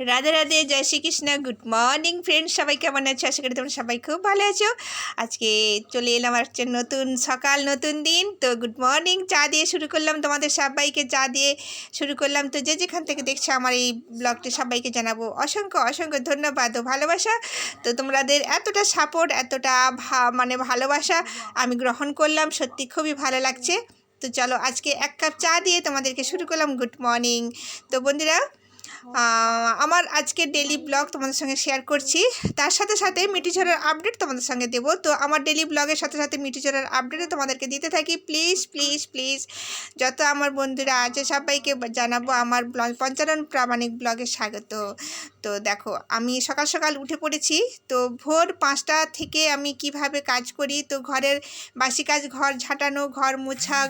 রাধে রাধে, জয় Shrikrishna. Good morning friend সবাই কেমন আছো? আশা করি তোমরা সবাই খুব ভালো আছো। আজকে চলে এলাম হচ্ছে নতুন সকাল, নতুন দিন। তো গুড মর্নিং চা দিয়ে শুরু করলাম। তোমাদের সবাইকে চা দিয়ে শুরু করলাম। তো যে যেখান থেকে দেখছ আমার এই ব্লগটি সবাইকে জানাব অসংখ্য অসংখ্য ধন্যবাদ ও ভালোবাসা। তো তোমাদের এতটা সাপোর্ট এতটা মানে ভালোবাসা আমি গ্রহণ করলাম। সত্যি খুবই ভালো লাগছে। তো চলো আজকে এক কাপ চা দিয়ে তোমাদেরকে শুরু করলাম। গুড মর্নিং তো বন্ধুরা আমার আজকে ডেলি ব্লগ তোমাদের সঙ্গে শেয়ার করছি। তার সাথে সাথে মিটিচরের আপডেট তোমাদের সঙ্গে দেবো। তো আমার ডেলি ব্লগের সাথে সাথে মিটিচরের আপডেটও তোমাদেরকে দিতে থাকি। প্লিজ প্লিজ প্লিজ যত আমার বন্ধুরা আছে সবাইকে জানাব আমার পঞ্চানন প্রামাণিক ব্লগে স্বাগত। তো দেখো, আমি সকাল সকাল উঠে পড়েছি। তো ভোর পাঁচটা থেকে আমি কীভাবে কাজ করি? তো ঘরের বাসি কাজ ঘর ঝাঁটানো, ঘর মোছা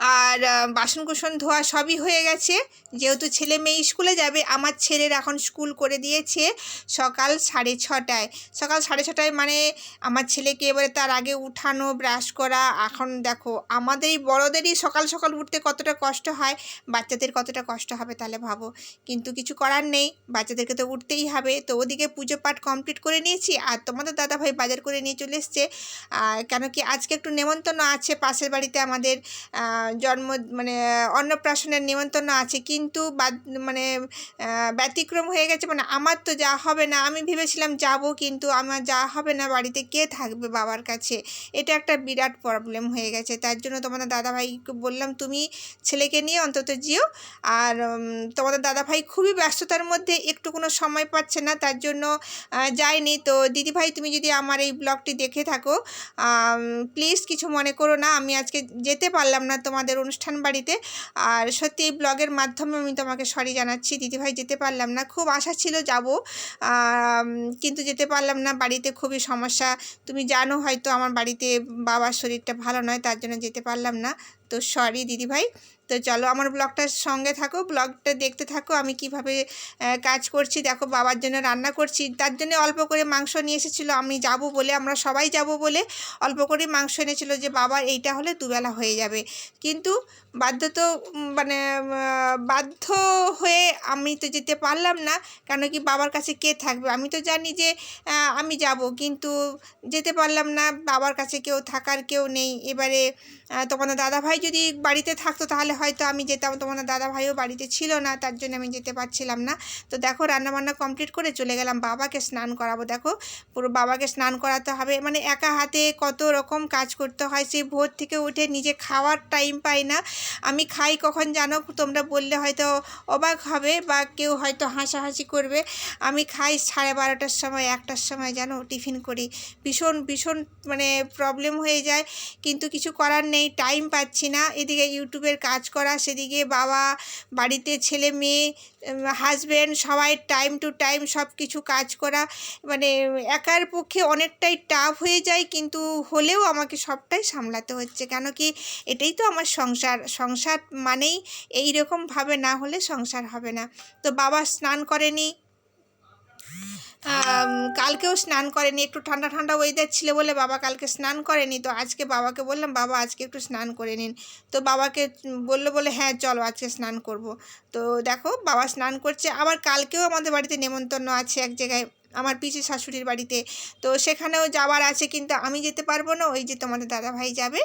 আর আহ, বাসন কুসন ধোয়া সবই হয়ে গেছে। যেহেতু ছেলে মেয়ে স্কুলে যাবে আমার ছেলের এখন স্কুল করে দিয়েছে সকাল সাড়ে ছটায়। সকাল সাড়ে ছটায় মানে আমার ছেলেকে এবারে তার আগে উঠানো ব্রাশ করা এখন দেখো আমাদের বড়োদেরই সকাল সকাল উঠতে কতটা কষ্ট হয় বাচ্চাদের কতটা কষ্ট হবে তাহলে ভাবো। কিন্তু কিছু করার নেই বাচ্চাদেরকে তো উঠতেই হবে। তো ওদিকে পুজো পাঠ কমপ্লিট করে নিয়েছি আর তোমাদের দাদাভাই বাজার করে নিয়ে চলে এসছে। কেন কি আজকে একটু নেমন্তন্ন আছে পাশের বাড়িতে আমাদের জন্ম মানে অন্নপ্রাশনের নেমন্তন্ন আছে, কিন্তু মানে ব্যতিক্রম হয়ে গেছে মানে আমার তো যা হবে না, আমি ভেবেছিলাম যাব, কিন্তু আমার যা হবে না, বাড়িতে কে থাকবে বাবার কাছে? এটা একটা বিরাট প্রবলেম হয়ে গেছে, তার জন্য তোমাদের দাদাভাইকে বললাম, তুমি ছেলেকে নিয়ে অন্তত যেও। আর তোমাদের দাদাভাই খুবই ব্যস্ততার মধ্যে একটু কোনো সময় পাচ্ছে না, তার জন্য যায়নি। তো, দিদিভাই, তুমি যদি আমার এই ব্লগটি দেখে থাকো প্লিজ কিছু মনে করো না, আমি আজকে যেতে পারলাম না তোমাদের অনুষ্ঠান বাড়িতে। আর সত্যি এই ব্লগের মাধ্যমে আমি তোমাকে সরি জানাচ্ছি। দিদিভাই যেতে পারলাম না। খুব আশা ছিল যাব। কিন্তু যেতে পারলাম না। বাড়িতে খুবই সমস্যা। তুমি জানো হয়তো আমার বাড়িতে বাবার শরীরটা ভালো নয়, তার জন্য যেতে পারলাম না। তো সরি দিদিভাই। তো চলো আমার ব্লগটার সঙ্গে থাকো ব্লগটা দেখতে থাকো, আমি কীভাবে কাজ করছি, দেখো বাবার জন্য রান্না করছি। তার জন্য অল্প করে মাংস নিয়ে এসেছিল, আমি যাব বলে, আমরা সবাই যাব বলে অল্প করে মাংস এনেছিল যে, বাবা, এইটা হলে দুবেলা হয়ে যাবে। কিন্তু বাধ্য তো মানে বাধ্য হয়ে আমি তো যেতে পারলাম না, কেন কি বাবার কাছে কে থাকবে? আমি তো জানি যে আমি যাব, কিন্তু যেতে পারলাম না, বাবার কাছে কেউ থাকার কেউ নেই। এবারে তোমাদের দাদাভাই যদি বাড়িতে থাকতো তাহলে হয়তো আমি যেতাম। তোমার দাদা ভাইও বাড়িতে ছিল না, তার জন্য আমি যেতে পারছিলাম না। তো দেখো, রান্নাবান্না কমপ্লিট করে চলে গেলাম, বাবাকে স্নান করাবো। দেখো, পুরো বাবাকে স্নান করাতে হবে। মানে একা হাতে কত রকম কাজ করতে হয়, সেই ভোর থেকে উঠে নিজে খাওয়ার টাইম পাই না। আমি খাই কখন জানো? তোমরা বললে হয়তো অবাক হবে বা কেউ হয়তো হাসাহাসি করবে। আমি খাই সাড়ে বারোটার সময়, একটার সময় জানো? টিফিন করি। ভীষণ ভীষণ মানে প্রবলেম হয়ে যায়। কিন্তু কিছু করার নেই টাইম পাচ্ছি না, এদিকে ইউটিউবের কাজ করা, সেদিকে বাবা বাড়িতে ছেলে, মেয়ে হাজব্যান্ড সবাই টাইম টু টাইম সব কিছু কাজ করা মানে একার পক্ষে অনেকটাই টাফ হয়ে যায়, কিন্তু হলেও আমাকে সবটাই সামলাতে হচ্ছে। কেন কি এটাই তো আমার সংসার সংসার মানেই এই রকমভাবে না হলে সংসার হবে না। তো বাবা স্নান করেনি। কালকেও স্নান করেনি, একটু ঠান্ডা ঠান্ডা ওয়েদার ছিল বলে বাবা কালকে স্নান করেনি, তো আজকে বাবাকে বললাম, বাবা, আজকে একটু স্নান করে নিন। তো বাবাকে বলল, বলে হ্যাঁ চলো আজকে স্নান করব। তো দেখো, বাবা স্নান করছে, আবার কালকেও আমাদের বাড়িতে নেমন্তন্ন আছে এক জায়গায়, আমার পিসি শাশুড়ির বাড়িতে। তো সেখানেও যাওয়ার আছে, কিন্তু আমি যেতে পারব না, ওই যে তোমাদের দাদাভাই যাবে।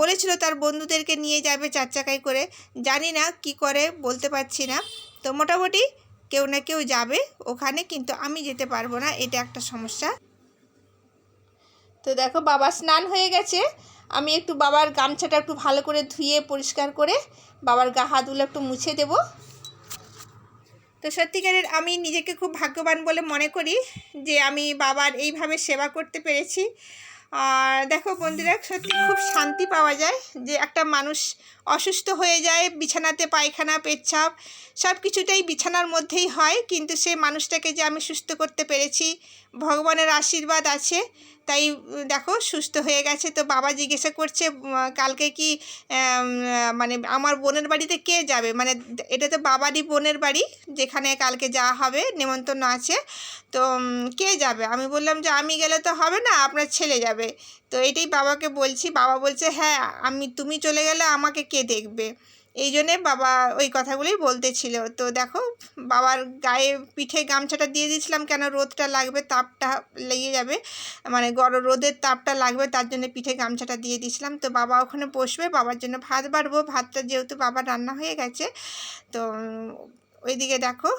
বলেছিল তার বন্ধুদেরকে নিয়ে যাবে চার চাকায় করে, জানি না কি করে, বলতে পারছি না। তো মোটামুটি কেউ না কেউ যাবে ওখানে, কিন্তু আমি যেতে পারব না, এটা একটা সমস্যা। তো দেখো, বাবা স্নান হয়ে গেছে। আমি একটু বাবার গামছাটা একটু ভালো করে ধুয়ে, পরিষ্কার করে বাবার গা হাতগুলো একটু মুছে দেবো। তো সত্যিকারের আমি নিজেকে খুব ভাগ্যবান বলে মনে করি যে আমি বাবার এইভাবে সেবা করতে পেরেছি। আর দেখো বন্ধুরা, সত্যি খুব শান্তি পাওয়া যায় যে একটা মানুষ অসুস্থ হয়ে যায়, বিছানাতে পায়খানা, পেচ্ছাপ সব কিছুটাই বিছানার মধ্যেই হয়। কিন্তু সে মানুষটাকে যে আমি সুস্থ করতে পেরেছি, ভগবানের আশীর্বাদ আছে। তাই, দেখো, সুস্থ হয়ে গেছে। তো বাবা জিজ্ঞাসা করছে, কালকে কি মানে আমার বোনের বাড়িতে কে যাবে? মানে এটা তো বাবারই বোনের বাড়ি, যেখানে কালকে যাওয়া হবে, নেমন্তন্ন আছে। তো কে যাবে? আমি বললাম যে, আমি গেলে তো হবে না, আপনার ছেলে যাবে। তো এটাই বাবাকে বলছি। বাবা বলছে হ্যাঁ আমি, তুমি চলে গেলে আমাকে কে দেখবে? এই জন্যে বাবা ওই কথাগুলোই বলতেছিল। তো দেখো, বাবার গায়ে পিঠে গামছাটা দিয়ে দিয়েছিলাম কেন রোদটা লাগবে, তাপটা লেগে যাবে। মানে গরম রোদের তাপটা লাগবে, তার জন্য পিঠে গামছাটা দিয়ে দিয়েছিলাম। তো বাবা ওখানে বসবে, বাবার জন্য ভাত বাড়বো। ভাতটা যেহেতু বাবা রান্না হয়ে গেছে, তো ওইদিকে দেখো,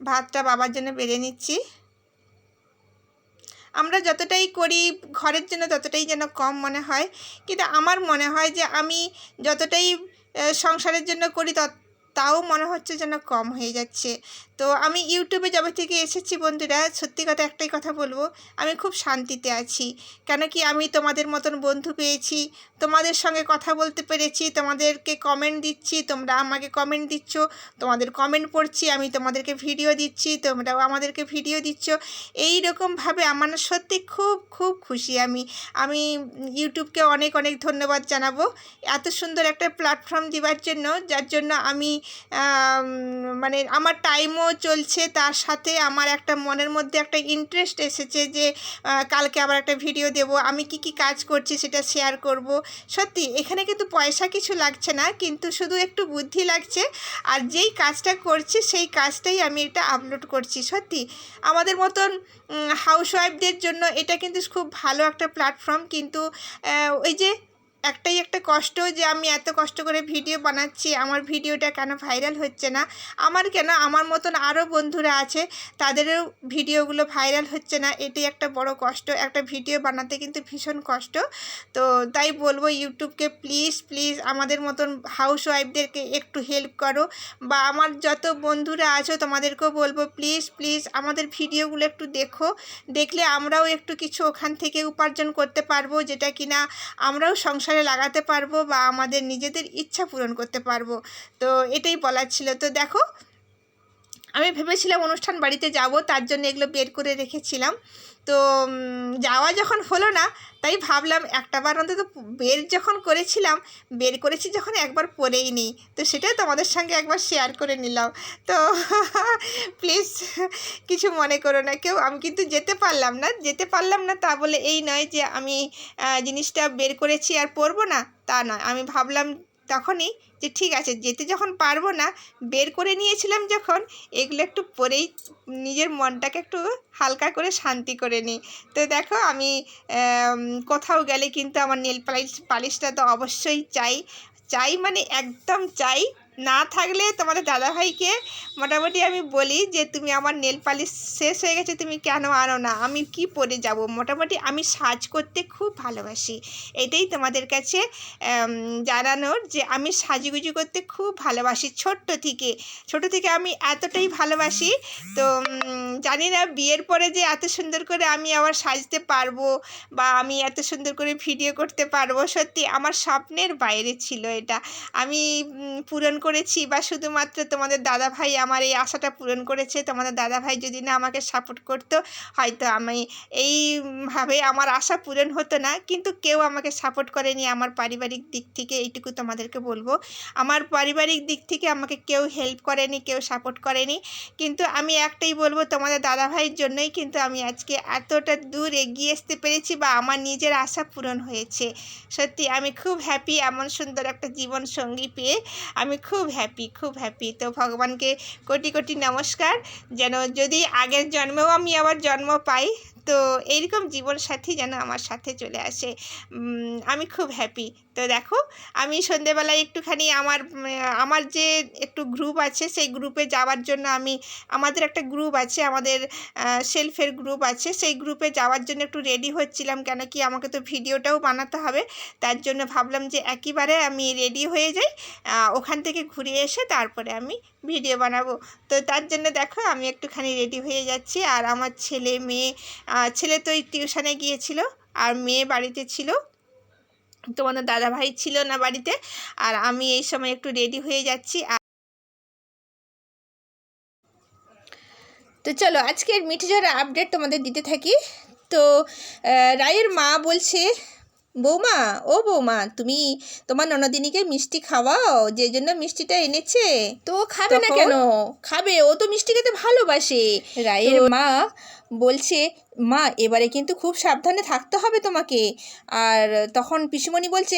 ভাতটা বাবার জন্য বেড়ে নিচ্ছি। আমরা যতটাই করি, ঘরের জন্য ততটাই যেন কম মনে হয়। কিন্তু আমার মনে হয় যে আমি যতটাই সংসারের জন্য করি তত তাও মনে হচ্ছে যেন কম হয়ে যাচ্ছে। তো আমি ইউটিউবে যবে থেকে এসেছি বন্ধুরা, সত্যি কথা একটাই কথা বলব, আমি খুব শান্তিতে আছি। কেন কি আমি তোমাদের মতন বন্ধু পেয়েছি, তোমাদের সঙ্গে কথা বলতে পেরেছি, তোমাদেরকে কমেন্ট দিচ্ছি, তোমরা আমাকে কমেন্ট দিচ্ছ, তোমাদের কমেন্ট পড়ছি, আমি তোমাদেরকে ভিডিও দিচ্ছি, তোমরাও আমাদেরকে ভিডিও দিচ্ছ। এই রকমভাবে আমার সত্যি খুব খুব খুশি আমি। আমি ইউটিউবকে অনেক অনেক ধন্যবাদ জানাব। এত সুন্দর একটা প্ল্যাটফর্ম দেওয়ার জন্য, যার জন্য আমি মানে আমার টাইমও চলছে, তার সাথে আমার একটা মনের মধ্যে একটা ইন্টারেস্ট এসেছে যে কালকে আবার একটা ভিডিও দেব, আমি কি কি কাজ করছি সেটা শেয়ার করব। সত্যি, এখানে কিন্তু পয়সা কিছু লাগছে না, কিন্তু শুধু একটু বুদ্ধি লাগছে, আর যেই কাজটা করছি, সেই কাজটাই আমি এটা আপলোড করছি, সত্যি। আমাদের মতন হাউস ওয়াইফদের জন্য এটা কিন্তু খুব ভালো একটা প্ল্যাটফর্ম কিন্তু ওই যে একটাই একটা কষ্ট যে আমি এত কষ্ট করে ভিডিও বানাচ্ছি, আমার ভিডিওটা কেন ভাইরাল হচ্ছে না? আমার কেন, আমার মতন আরও বন্ধুরা আছে, তাদেরও ভিডিওগুলো ভাইরাল হচ্ছে না? এটাই একটা বড় কষ্ট। একটা ভিডিও বানাতে কিন্তু ভীষণ কষ্ট। তো তাই বলব ইউটিউবকে প্লিজ প্লিজ আমাদের মতন হাউস ওয়াইফদেরকে একটু হেল্প করো। বা আমার যত বন্ধুরা আছো, তোমাদেরকেও বলব প্লিজ প্লিজ আমাদের ভিডিওগুলো একটু দেখো। দেখলে আমরাও একটু কিছু ওখান থেকে উপার্জন করতে পারব, যেটা কিনা আমরাও সংসারে লাগাতে পারব বা আমাদের নিজেদের ইচ্ছা পূরণ করতে পারব। তো এটাই বলার ছিল। তো দেখো আমি ভেবেছিলাম অনুষ্ঠান বাড়িতে যাব, তার জন্য এগুলো বের করে রেখেছিলাম। তো যাওয়া যখন হলো না, তাই ভাবলাম একটা বার অন্তত বের যখন করেছিলাম, বের করেছি যখন একবার পরেই নিই। তো সেটাই তোমাদের সঙ্গে একবার শেয়ার করে নিলাম। তো প্লিজ কিছু মনে করো না কেউ। আমি কিন্তু যেতে পারলাম না, যেতে পারলাম না তা বলে এই নয় যে আমি জিনিসটা বের করেছি আর পরবো না, তা নয়। আমি ভাবলাম তখনই যে ঠিক আছে, যেতে যখন পারব না, বের করে নিয়েছিলাম যখন, এগুলো একটু পরেই নিজের মনটাকে একটু হালকা করে শান্তি করে নিই। তো দেখো আমি কোথাও গেলে কিন্তু আমার নেল পালিশ, পালিশটা তো অবশ্যই চাই। চাই মানে একদম চাই। না থাকলে তোমাদের দাদাভাইকে মোটামুটি আমি বলি যে, তুমি আমার নেল পালিশ শেষ হয়ে গেছে, তুমি কেন আনো না? আমি কি পরে যাব? মোটামুটি আমি সাজ করতে খুব ভালোবাসি। এটাই তোমাদের কাছে জানানোর যে, আমি সাজুগুজু করতে খুব ভালোবাসি ছোট্ট থেকে। ছোট থেকে আমি এতটাই ভালোবাসি, তো জানি না বিয়ের পরে যে, এত সুন্দর করে আমি আবার সাজতে পারব বা আমি এত সুন্দর করে ভিডিও করতে পারব, সত্যি আমার স্বপ্নের বাইরে ছিল এটা। আমি পূরণ করেছি বা শুধুমাত্র তোমাদের দাদা ভাই আমার এই আশাটা পূরণ করেছে, তোমাদের দাদা ভাই যদি না আমাকে সাপোর্ট করতো, হয়তো আমি এইভাবে আমার আশা পূরণ হতো না। কিন্তু কেউ আমাকে সাপোর্ট করেনি আমার পারিবারিক দিক থেকে, এইটুকু তোমাদেরকে বলব। আমার পারিবারিক দিক থেকে আমাকে কেউ হেল্প করেনি, কেউ সাপোর্ট করেনি। কিন্তু আমি একটাই বলব, তোমাদের দাদা ভাইয়ের জন্যই কিন্তু আমি আজকে এতটা দূর এগিয়ে আসতে পেরেছি বা আমার নিজের আশা পূরণ হয়েছে। সত্যি আমি খুব হ্যাপি এমন সুন্দর একটা জীবন সঙ্গী পেয়ে, আমি খুব হ্যাপি খুব হ্যাপি তো ভগবানকে কোটি কোটি নমস্কার। যেন যদি আগের জন্মেও আমি আবার জন্ম পাই তো এইরকম জীবনসাথী যেন আমার সাথে চলে আসে। আমি খুব হ্যাপি তো দেখো, আমি সন্ধেবেলায় একটুখানি আমার আমার যে একটু গ্রুপ আছে, সেই গ্রুপে যাওয়ার জন্য আমি, আমাদের একটা গ্রুপ আছে, আমাদের সেলফের গ্রুপ আছে, সেই গ্রুপে যাওয়ার জন্য একটু রেডি হচ্ছিলাম। কেন কি আমাকে তো ভিডিওটাও বানাতে হবে। তার জন্য ভাবলাম যে একইবারে আমি রেডি হয়ে যাই ওখান থেকে ঘুরে এসে তারপরে আমি ভিডিও বানাবো। তো তার জন্য দেখো আমি একটুখানি রেডি হয়ে যাচ্ছি। আর আমার ছেলে, মেয়ে ছেলে তো ওই টিউশনে গিয়েছিল আর মেয়ে বাড়িতে ছিল। তোমাদের দাদা ভাই ছিল না বাড়িতে। আর আমি এই সময় একটু রেডি হয়ে যাচ্ছি। তো চলো, আজকের মিঠে ঝরা আপডেট তোমাদের দিতে থাকি। তো রায়ের মা বলছে বৌমা ও বৌমা তুমি তোমার ননদিনীকে মিষ্টি খাওয়াও যে জন্য মিষ্টিটা এনেছে? তো খাবে না কেন? খাবে ও তো মিষ্টি খেতে ভালোবাসে। রায়ের মা বলছে মা এবারে কিন্তু খুব সাবধানে থাকতে হবে তোমাকে। আর তখন পিসুমণি বলছে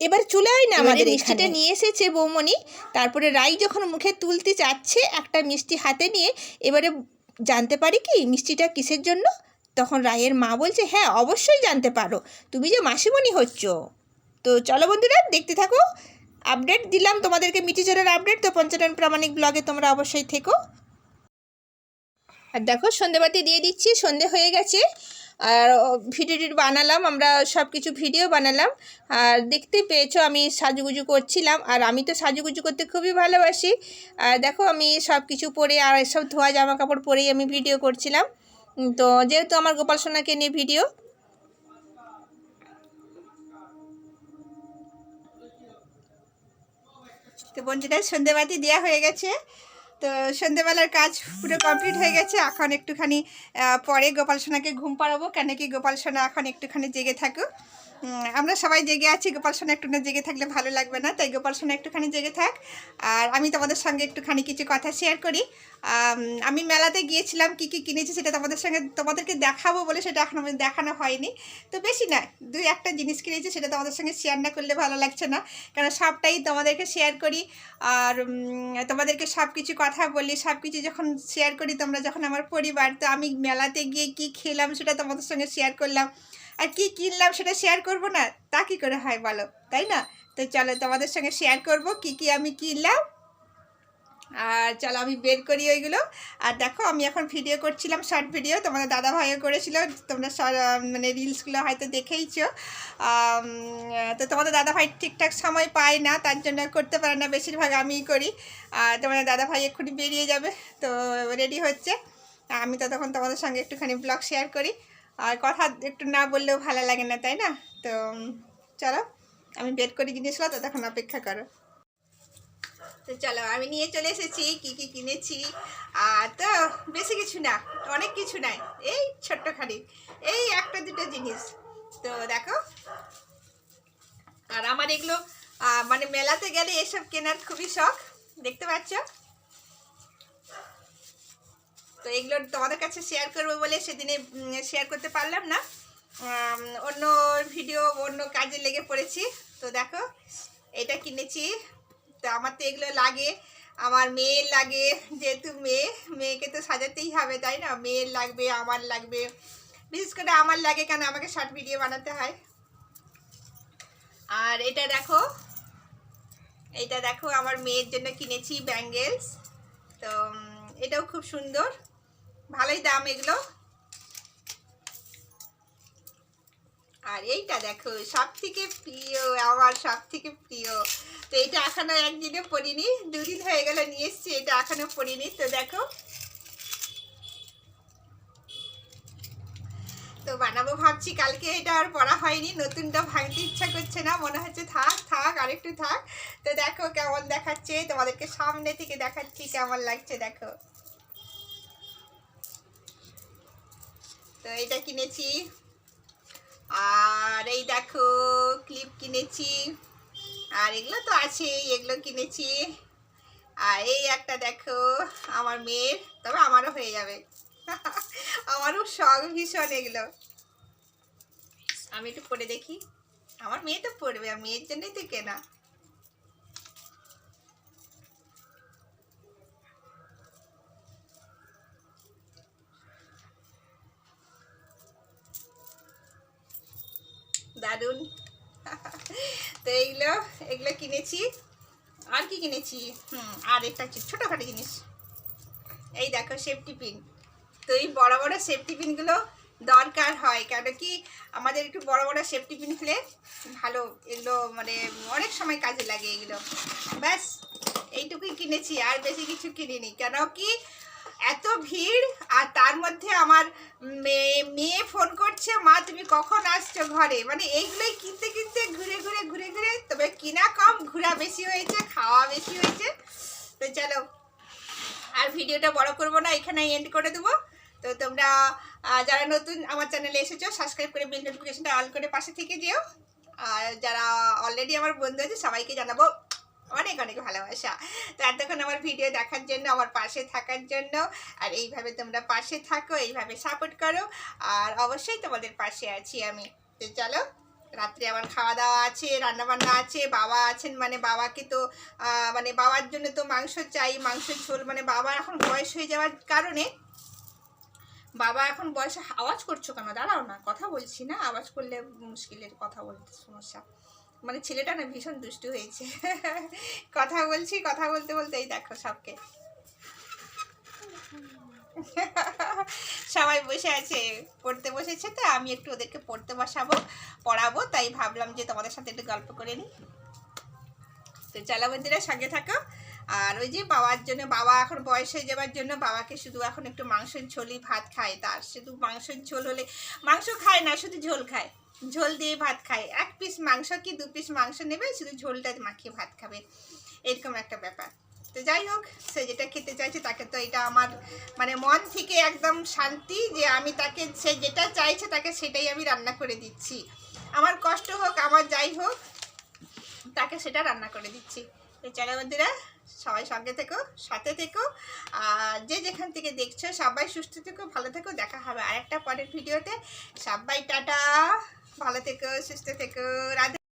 এবার চলে আয় না আমাদের মিষ্টিটা নিয়ে এসেছে বৌমণি। তারপরে রাই যখন মুখে তুলতে যাচ্ছে একটা মিষ্টি হাতে নিয়ে এবারে জানতে পারি কি মিষ্টিটা কিসের জন্য? তখন রায়ের মা বলছে হ্যাঁ অবশ্যই জানতে পারো। তুমি যে মাসিমণি হচ্ছ। তো চলো বন্ধুরা, দেখতে থাকো। আপডেট দিলাম তোমাদেরকে মিটিচরের আপডেট। তো পঞ্চানন প্রামাণিক ব্লগে তোমরা অবশ্যই থেকো। আর দেখো সন্ধেবাতি দিয়ে দিচ্ছি, সন্ধে হয়ে গেছে। আর ভিডিও বানালাম, আমরা সব কিছু ভিডিও বানালাম। আর দেখতে পেয়েছ, আমি সাজুগুজু করছিলাম। আর আমি তো সাজুগুজু করতে খুবই ভালোবাসি। আর দেখো, আমি সব কিছু পরে, আর সব ধোয়া জামা কাপড় পরেই আমি ভিডিও করছিলাম। তো যেহেতু আমার গোপাল সোনাকে নিয়ে ভিডিও, তো বন্ধুরা, সন্ধেবাতি দেওয়া হয়ে গেছে। তো সন্ধেবেলার কাজ পুরো কমপ্লিট হয়ে গেছে। এখন একটুখানি পরে গোপাল সোনাকে ঘুম পাড়াবো। কেন কি গোপাল সোনা এখন একটুখানি জেগে থাকুক। আমরা সবাই জেগে আছি। গোপাল সোনা একটু না জেগে থাকলে ভালো লাগবে না, তাই গোপাল সোনা একটুখানি জেগে থাক। আর আমি তোমাদের সঙ্গে একটুখানি কিছু কথা শেয়ার করি। আমি মেলাতে গিয়েছিলাম, কি কি কিনেছি সেটা তোমাদের সঙ্গে তোমাদেরকে দেখাবো বলে সেটা এখন দেখানো হয়নি। তো বেশি না, দুই একটা জিনিস কিনেছি সেটা তোমাদের সঙ্গে শেয়ার না করলে ভালো লাগছে না। কারণ সবটাই তোমাদেরকে শেয়ার করি। আর তোমাদেরকে সব কিছু কথা বলি সব কিছু যখন শেয়ার করি তোমরা যখন আমার পরিবার, তো আমি মেলাতে গিয়ে কি খেলাম সেটা তোমাদের সঙ্গে শেয়ার করলাম। আর কি কিনলাম সেটা শেয়ার করব না? তা কি করে হয় বলো? তাই না? তো চলো তোমাদের সঙ্গে শেয়ার করব কি কি আমি কিনলাম। আর চলো আমি বের করি ওইগুলো। আর দেখো আমি এখন ভিডিও করছিলাম শর্ট ভিডিও তোমাদের দাদা ভাইও করেছিল, তোমরা মানে রিলসগুলো হয়তো দেখেইছো। তো তোমাদের দাদা ভাই ঠিকঠাক সময় পায় না, তার জন্য করতে পারে না, বেশিরভাগ আমিই করি। আর তোমাদের দাদা ভাই এক্ষুনি বেরিয়ে যাবে, তো রেডি হচ্ছে। আমি তো তখন তোমাদের সঙ্গে একটুখানি ব্লগ শেয়ার করি। আর কথা একটু না বললেও ভালো লাগে না, তাই না? তো চলো, আমি বের করি জিনিসগুলো তো তখন অপেক্ষা করো। তো চলো, আমি নিয়ে চলে এসেছি, কি কি কিনেছি। আর তো, বেশি কিছু না, অনেক কিছু নাই, এই ছোট্টখানি, এই একটা দুটো জিনিস। তো দেখো, আর আমার এগুলো মানে মেলাতে গেলে এসব কেনার খুবই শখ, দেখতে পাচ্ছ? তো এগুলো তোমাদের কাছে শেয়ার করব বলে সেদিনে শেয়ার করতে পারলাম না। অন্য ভিডিও অন্য কাজে লেগে পড়েছি। তো দেখো, এটা কিনেছি। তো আমার তো এগুলো লাগে। আমার মেয়ের লাগে, যেহেতু মেয়ে, মেয়েকে তো সাজাতেই হবে, তাই না? মেয়ের লাগবে, আমার লাগবে। বিশেষ করে আমার লাগে কেন? আমাকে শর্ট ভিডিও বানাতে হয়। আর এটা দেখো এটা দেখো, আমার মেয়ের জন্য কিনেছি ব্যাঙ্গেলস। তো এটাও খুব সুন্দর। ভালোই দাম এগুলো। আর এইটা দেখো সব থেকে প্রিয়, আমার সব থেকে প্রিয়। তো এটা এখনও একদিনে পরিনি দুদিন হয়ে গেল নিয়ে এসছি, এটা এখনও পরিনি তো দেখো। তো বানাবো ভাবছি, কালকে এটা আর পড়া হয়নি, নতুনটা ভাঙতে ইচ্ছা করছে না, মনে হচ্ছে থাক থাক, আরেকটু থাক। তো দেখো কেমন দেখাচ্ছে, তোমাদেরকে সামনে থেকে দেখাচ্ছি, কেমন লাগছে দেখো। তো এটা কিনেছি। আর এই দেখো ক্লিপ কিনেছি। আর এগুলো তো আছেই, এগুলো কিনেছি। আর এই একটা দেখো, আমার মেয়ের, তবে আমারও হয়ে যাবে। আমারও শখ ভীষণ এগুলো। আমি একটু পরে দেখি। আমার মেয়ে তো পড়বে, আর মেয়ের জন্যই তো কেনা। এগুলো কিনেছি। আর কি কিনেছি? হুম, আর একটা ছোটোখাটো জিনিস। এই দেখো সেফটি পিন তো এই বড় বড় সেফটি পিনগুলো দরকার হয় কেন কি আমাদের একটু বড় বড় সেফটি পিন হলে ভালো, এগুলো মানে অনেক সময় কাজে লাগে এগুলো। ব্যাস, এইটুকুই কিনেছি, আর বেশি কিছু কিনিনি। কেন কি এত ভিড়, আর তার মধ্যে আমার মেয়ে ফোন করছে, মা, তুমি কখন আসছো ঘরে? মানে এইগুলোই কিনতে কিনতে ঘুরে ঘুরে ঘুরে ঘুরে, তবে কিনা কম, ঘোরা বেশি হয়েছে, খাওয়া বেশি হয়েছে। তো চলো, আর ভিডিওটা বড় করব না, এখানে এন্ড করে দেবো। তো তোমরা যারা নতুন আমার চ্যানেলে এসেছ সাবস্ক্রাইব করে বেল নোটিফিকেশনটা অল করে পাশে থেকে যেও। আর যারা অলরেডি আমার বন্ধু আছে, সবাইকে জানাব অনেক অনেক ভালোবাসা। তো এতক্ষণ আমার ভিডিও দেখার জন্য, আমার পাশে থাকার জন্য, আর এইভাবে তোমরা পাশে থাকো, এইভাবে সাপোর্ট করো, আর অবশ্যই তোমাদের পাশে আছি আমি। তো চলো, রাত্রে আবার খাওয়া দাওয়া আছে রান্না বান্না আছে, বাবা আছেন মানে বাবাকে তো মানে বাবার জন্য তো মাংস চাই, মাংসের ঝোল মানে বাবা এখন বয়স হয়ে যাওয়ার কারণে বাবা এখন বয়সে আওয়াজ করছ কেন? দাঁড়াও না, কথা বলছি না, আওয়াজ করলে মুশকিলের কথা বলতে সমস্যা। মানে ছেলেটা না ভীষণ দুষ্টু হয়েছে। কথা বলছি, কথা বলতে বলতেই দেখো সবকে। সবাই বসে আছে, পড়তে বসেছে তো, আমি একটু ওদেরকে পড়তে বসাবো, পড়াবো, তাই ভাবলাম যে তোমাদের সাথে একটু গল্প করে নিই। তো চলো বন্ধুরা, সঙ্গে থাকো। আর ওই যে বাবার জন্য, বাবা এখন বয়স হয়ে যাওয়ার জন্য বাবাকে শুধু এখন একটু মাংসের ঝোলই ভাত খায়। তার শুধু মাংসের ঝোল হলে, মাংস খায় না, শুধু ঝোল খায়। ঝোল দিয়ে ভাত খায়। এক পিস মাংস কি, দু পিস মাংস নেবে? শুধু ঝোলটা মাখিয়ে ভাত খাবে। এরকম একটা ব্যাপার। তো যাই হোক, সে যেটা খেতে চাইছে তাকে তো এটা আমার মানে মন থেকে একদম শান্তি যে আমি তাকে, সে যেটা চাইছে তাকে সেটাই আমি রান্না করে দিচ্ছি। আমার কষ্ট হোক, আমার যাই হোক, তাকে সেটা রান্না করে দিচ্ছি। তো চলো বন্ধুরা সবাই সঙ্গে থেকো, সাথে থেকো। আর যে যেখান থেকে দেখছ, সবাই সুস্থ থেকো, ভালো থেকো, দেখা হবে আরেকটা পরের ভিডিওতে। সবাই টাটা, ভালো থেকো, সুস্থ থেকো, রাধে